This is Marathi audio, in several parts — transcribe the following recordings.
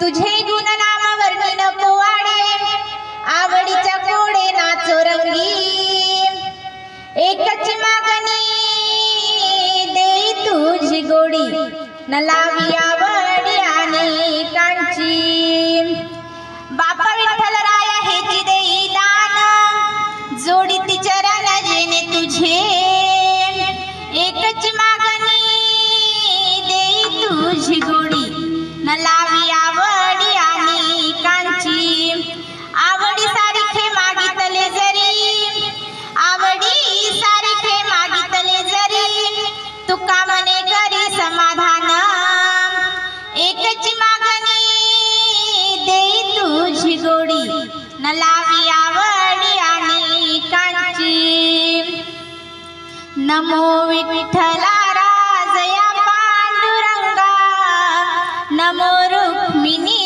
तुझे गुण नाम वर्णन पोवाडे आवडीच्या कोडे नाचो रंगी. एकच मागणी दे तुझी गोडी. न लाविया नमो विठ्ठला राजया पांडुरंगा. नमो रुक्मिणी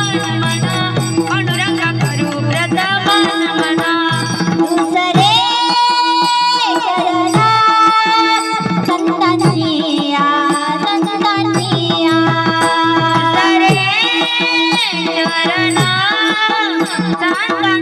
Bye.